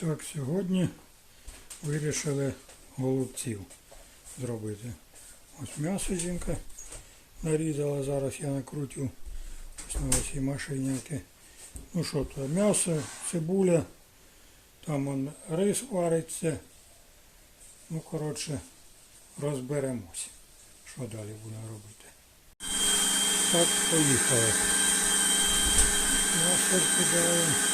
Так, сьогодні вирішили голубців зробити. Ось м'ясо жінка нарізала, зараз я накрутю ось на цій машиняки. Ну що то, м'ясо, цибуля, там он рис вариться. Ну, коротше, розберемось, що далі будемо робити. Так, поїхали. М'ясо кидаємо.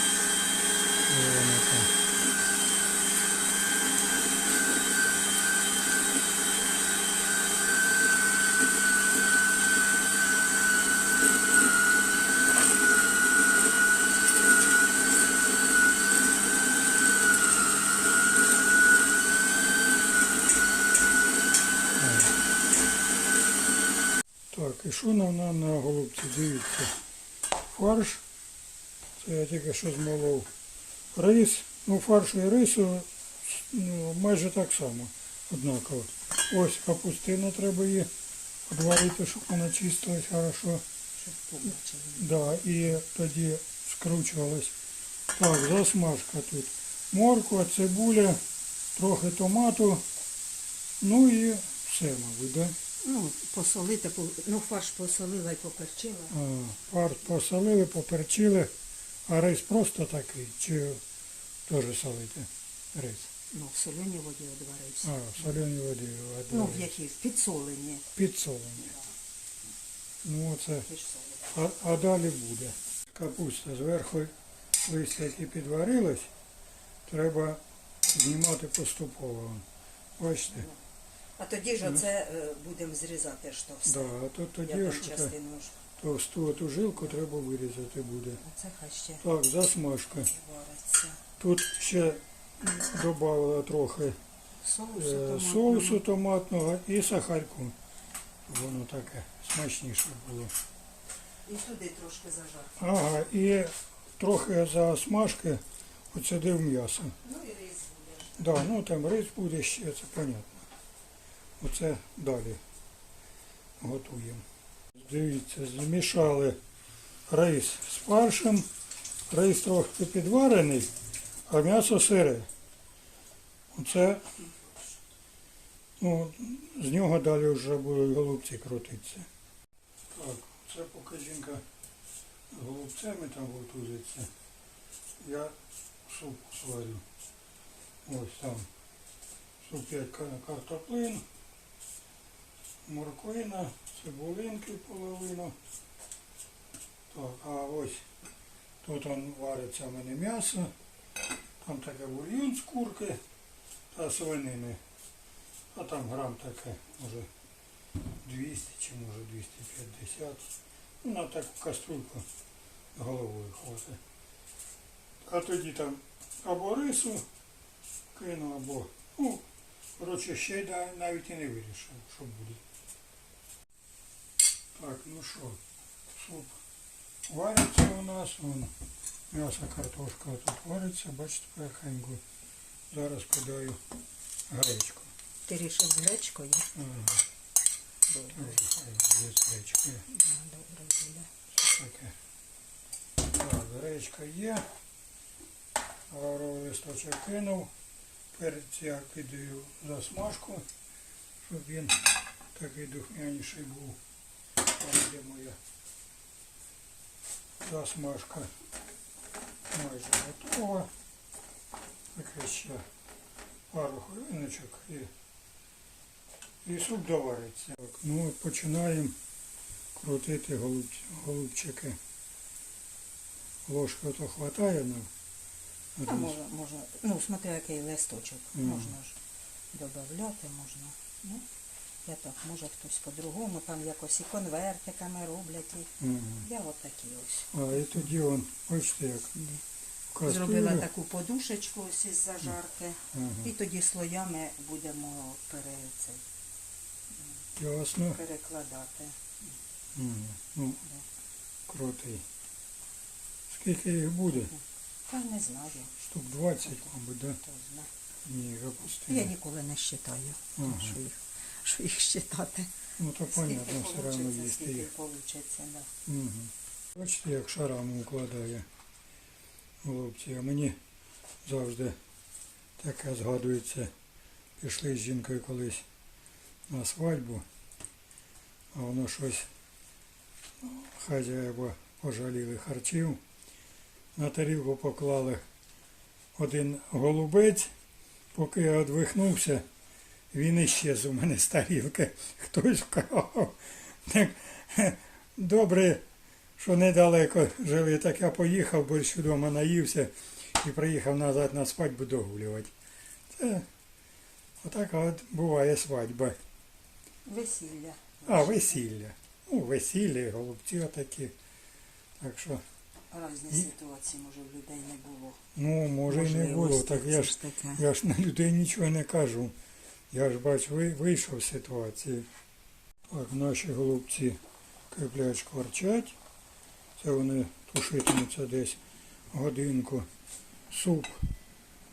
І що нам на, на голубці? Дивіться. Фарш. Це я тільки що змолов. Рис. Ну, фарш і рису ну, майже так само. Однаково. Ось капустина треба її одварити, щоб вона чистилась хорошо. Щоб. Да, і тоді скручувалась. Так, засмажка тут. Морква, цибуля, трохи томату. Ну і все, мабуть, да? Ну, посолити, ну фарш посолила і поперчила. А, Пар посолили, поперчили, а рис просто такий, чи теж солити рис? Ну, в соленій воді одварився. А, в соленій воді Ну, в води які? В підсолені. підсолені. Ну оце. А, а далі буде. Капуста зверху листя, які підварились, треба знімати поступово. Бачите? А тоді ж оце е, будемо зрізати ж то все. Да, а тут тоді Я ж там оте частину ж. товсту оту жилку треба вирізати буде. Оце хай ще Так, засмажка. вариться. Тут ще додала трохи Соусу е, томатного. соусу томатного і сахарку. Воно таке смачніше було. І туди трошки зажарки. Ага, і трохи засмажки оцідив м'ясо. Ну і рис буде. ж. Да, ну там рис буде ще, це понятно. Оце далі готуємо. Дивіться, змішали рис з фаршем. Рис трохи підварений, а м'ясо сире. Оце, ну, з нього далі вже будуть голубці крутитися. Так, це поки жінка з голубцями там готується. Я суп сварю. Ось там суп'ять картоплин, морквина, цибулинки половину. Так, а ось тут он вариться в мене м'ясо, там таке бульйон з курки та свинини. А там грам таке, може 200 чи може 250. Ну, на таку каструльку головою хватить. А тоді там або рису кину, або, ну, коротше, ще навіть і не вирішив, що буде. Ну що, суп вариться у нас, вон, м'ясо, картошка тут вариться, бачите, перехеньку. Зараз кидаю гречку. Ти рішив з гречкою? Ага, Добре. буде з гречкою. Добре буде. Таке? Так, гречка є. Лавровий листочок кинув. Перець я кидаю засмажку, щоб він такий духмяніший був. Там де моя засмажка майже готова. Таке ще пару хвилиночок і, і суп довариться. Так, ну починаємо крутити голуб, голубчики. Ложка то хватає нам. А можна, можна, ну, смотри, який листочок. Мгм. Можна ж додавати, можна. Ну, я так, може хтось по-другому, там якось і конвертиками роблять. І... Мгм. Я от такі ось. А і тоді он, бачите як, в Зробила таку подушечку ось із зажарки. Ага. І тоді слоями будемо пере, цей, Ясно. перекладати. Мгм. Ну, крутий. Скільки їх буде? Та не знаю, Штук 20, мабуть, да? хто знає. Ні, Я ніколи не вважаю, Ага. що їх, що їх считати. Ну то понятно, все одно получиться, їсти скільки їх. получиться, да. Угу. Бачите, як шарами укладає голубці. А мені завжди Таке згадується. Пішли з жінкою колись на свадьбу, а воно щось ну, хазяєва пожаліли харчів. На тарілку поклали один голубець, поки я одвихнувся, він іщез у мене з тарілки. Хтось вкрав. Так, добре, що недалеко жили, так я поїхав, борщ вдома наївся і приїхав назад на свадьбу догулювати. Це отака от буває свадьба. Весілля. А, весілля. Ну, весілля, голубці отакі. Так що, Різні ситуації, може, в людей не було. ну, може і не було. Так я ж, я ж на людей нічого не кажу. Я ж бач, вийшов з ситуації. Так, наші голубці киплять шкварчать. Це вони тушитимуться десь годинку. Суп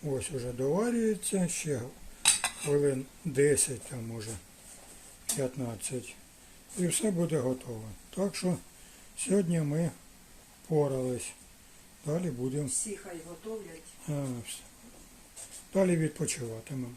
ось уже доварюється, ще хвилин 10, а може 15. І все буде готово. Так що сьогодні ми порались. Далі будемо Всі хай готовлять. а. Далі відпочиватимемо.